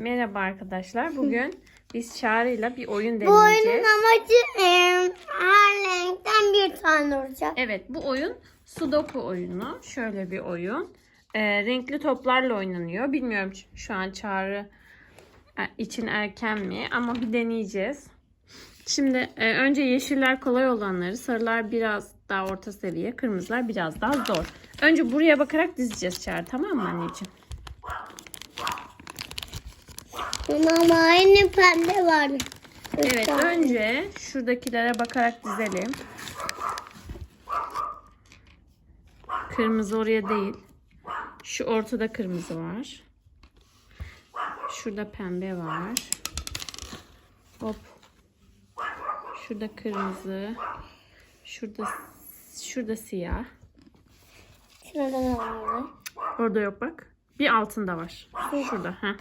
Merhaba arkadaşlar. Bugün biz Çağrı'yla bir oyun Bu oyunun deneyeceğiz. amacı e, her renkten bir tane olacak. Evet bu oyun Sudoku oyunu. Şöyle bir oyun. Ee, renkli toplarla oynanıyor. Bilmiyorum şu an Çağrı e, için erken mi ama bir deneyeceğiz. Şimdi e, önce yeşiller kolay olanları, sarılar biraz daha orta seviye, kırmızılar biraz daha zor. Önce buraya bakarak dizeceğiz Çağrı tamam mı anneciğim? Ama aynı pembe var. Evet önce şuradakilere bakarak dizelim. Kırmızı oraya değil. Şu ortada kırmızı var. Şurada pembe var. Hop. Şurada kırmızı. Şurada şurada siyah. Şurada da var. Orada yok bak. Bir altında var. Şurada. Heh.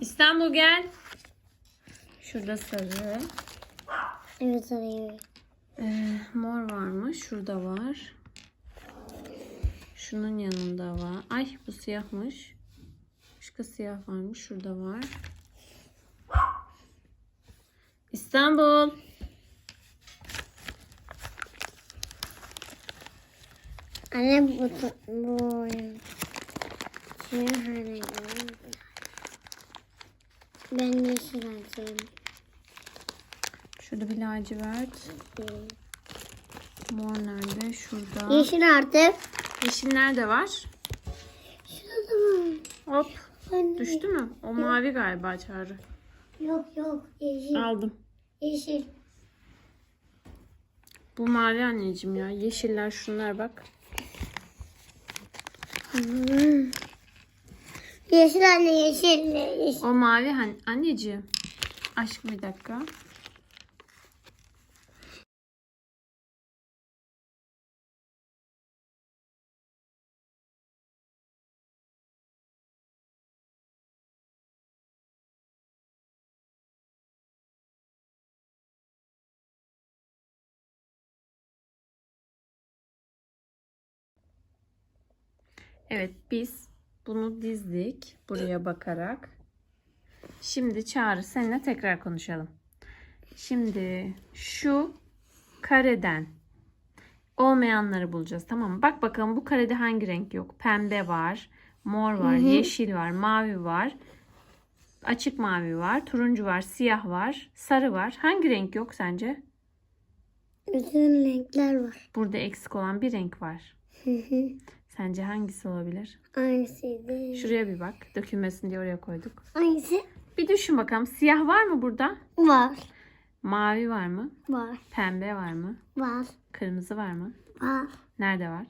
İstanbul gel. Şurada sarı. Evet arıyor. Ee, mor var mı? Şurada var. Şunun yanında var. Ay bu siyahmış. Başka siyah varmış. Şurada var. İstanbul. Anne bu, bu renk var. Ben yeşil alacağım. Şurada bir lacivert. Mor nerede? Şurada. Yeşil artık. Yeşil nerede var? Şurada var. Hop. Anne. Düştü mü? O mavi galiba çağrı. Yok yok yeşil. Aldım. Yeşil. Bu mavi anneciğim ya. Yeşiller şunlar bak. Yeşil anne yeşil. yeşil. O mavi hani anneciğim. Aşkım bir dakika. Evet biz bunu dizdik buraya bakarak. Şimdi Çağrı seninle tekrar konuşalım. Şimdi şu kareden olmayanları bulacağız tamam mı? Bak bakalım bu karede hangi renk yok? Pembe var, mor var, yeşil var, mavi var. Açık mavi var, turuncu var, siyah var, sarı var. Hangi renk yok sence? Bütün renkler var. Burada eksik olan bir renk var. Hı hı. Sence hangisi olabilir? Aynısıydı. Şuraya bir bak. Dökülmesin diye oraya koyduk. Hangisi? Bir düşün bakalım. Siyah var mı burada? Var. Mavi var mı? Var. Pembe var mı? Var. Kırmızı var mı? Var. Nerede var?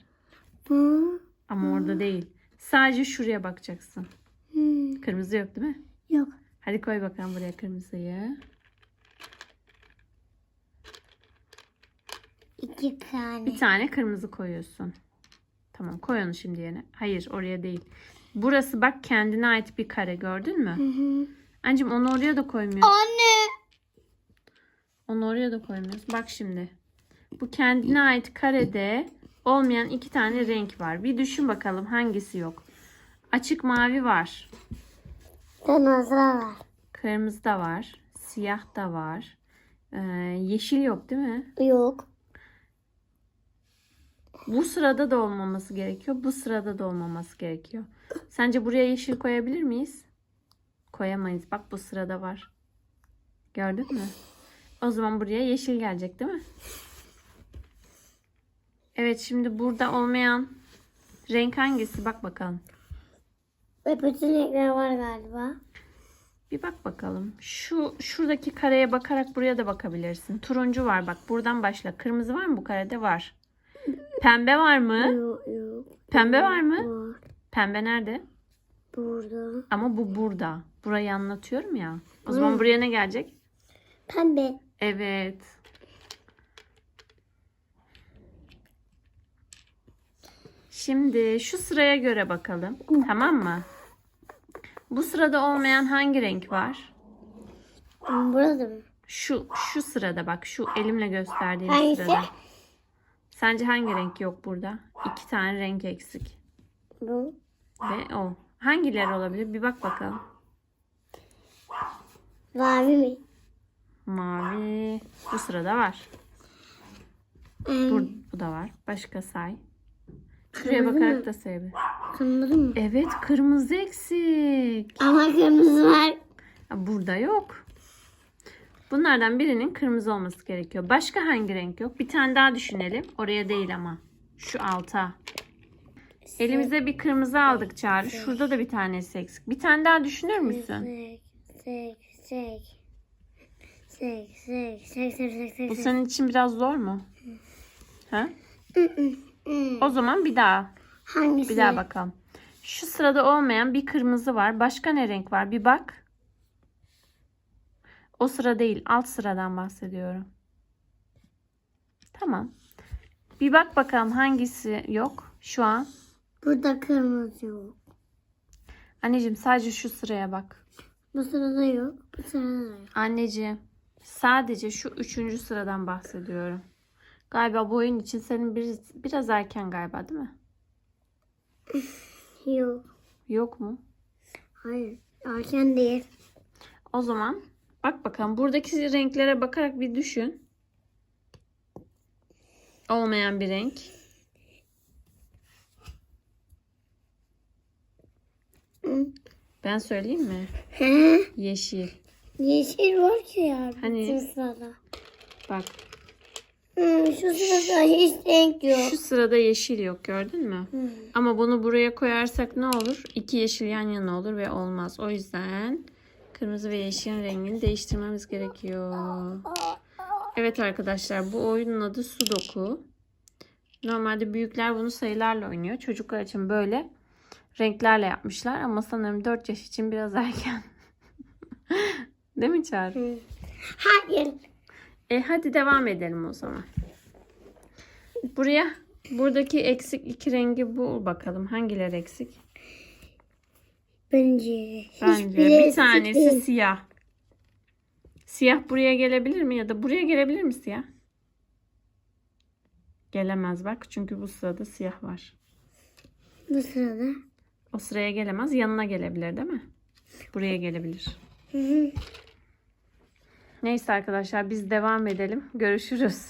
Bu. Ama orada değil. Sadece şuraya bakacaksın. Hmm. Kırmızı yok değil mi? Yok. Hadi koy bakalım buraya kırmızıyı. İki tane. Bir tane kırmızı koyuyorsun. Tamam koy onu şimdi yerine. Hayır oraya değil. Burası bak kendine ait bir kare gördün mü? Hı hı. Anneciğim onu oraya da koymuyorsun. Anne. Onu oraya da koymuyoruz. Bak şimdi. Bu kendine ait karede olmayan iki tane renk var. Bir düşün bakalım hangisi yok. Açık mavi var. Kırmızı var. Kırmızı da var. Siyah da var. Ee, yeşil yok değil mi? Yok. Bu sırada da olmaması gerekiyor. Bu sırada da olmaması gerekiyor. Sence buraya yeşil koyabilir miyiz? Koyamayız. Bak bu sırada var. Gördün mü? O zaman buraya yeşil gelecek değil mi? Evet şimdi burada olmayan renk hangisi? Bak bakalım. Ve bütün renkler var galiba. Bir bak bakalım. Şu şuradaki kareye bakarak buraya da bakabilirsin. Turuncu var bak. Buradan başla. Kırmızı var mı bu karede? Var. Pembe var mı? Yok yok. Pembe var mı? Var. Pembe nerede? Burada. Ama bu burada. Burayı anlatıyorum ya. O zaman buraya ne gelecek? Pembe. Evet. Şimdi şu sıraya göre bakalım. Tamam mı? Bu sırada olmayan hangi renk var? Burada mı? Şu şu sırada bak şu elimle gösterdiğim Hangisi? sırada. Sence hangi renk yok burada? İki tane renk eksik. Bu. Ve o. Hangileri olabilir? Bir bak bakalım. Mavi mi? Mavi. Bu sırada var. Hmm, Bu, bu da var. Başka say. Şuraya Kırmızı bakarak mı? da say bir. Kırmızı mı? Evet kırmızı eksik. Ama kırmızı var. Burada yok. Bunlardan birinin kırmızı olması gerekiyor. Başka hangi renk yok? Bir tane daha düşünelim. Oraya değil ama. Şu alta. Elimize bir kırmızı aldık Çağrı. Şurada da bir tanesi eksik. Bir tane daha düşünür müsün? Bu senin için biraz zor mu? Ha? O zaman bir daha. Hangisi? Bir daha bakalım. Şu sırada olmayan bir kırmızı var. Başka ne renk var? Bir bak. O sıra değil. Alt sıradan bahsediyorum. Tamam. Bir bak bakalım hangisi yok şu an. Burada kırmızı yok. Anneciğim sadece şu sıraya bak. Bu sırada yok. Bu sırada yok. Anneciğim sadece şu üçüncü sıradan bahsediyorum. Galiba bu oyun için senin bir, biraz erken galiba değil mi? Yok. Yok mu? Hayır. Erken değil. O zaman bak bakalım buradaki renklere bakarak bir düşün. Olmayan bir renk. Ben söyleyeyim mi? He? Yeşil. Yeşil var ki ya. Hani- sırada. Bak şu sırada hiç renk yok. şu sırada yeşil yok gördün mü? Ama bunu buraya koyarsak ne olur? İki yeşil yan yana olur ve olmaz. O yüzden kırmızı ve yeşil rengini değiştirmemiz gerekiyor. Evet arkadaşlar bu oyunun adı Sudoku. Normalde büyükler bunu sayılarla oynuyor. Çocuklar için böyle renklerle yapmışlar ama sanırım 4 yaş için biraz erken. Değil mi Çağrı? Hayır. E hadi devam edelim o zaman. Buraya buradaki eksik iki rengi bul bakalım. Hangileri eksik? Bence. Bence bir tanesi değil. siyah. Siyah buraya gelebilir mi ya da buraya gelebilir mi siyah? Gelemez bak çünkü bu sırada siyah var. Bu sırada. O sıraya gelemez yanına gelebilir değil mi? Buraya gelebilir. Hı hı. Neyse arkadaşlar biz devam edelim. Görüşürüz.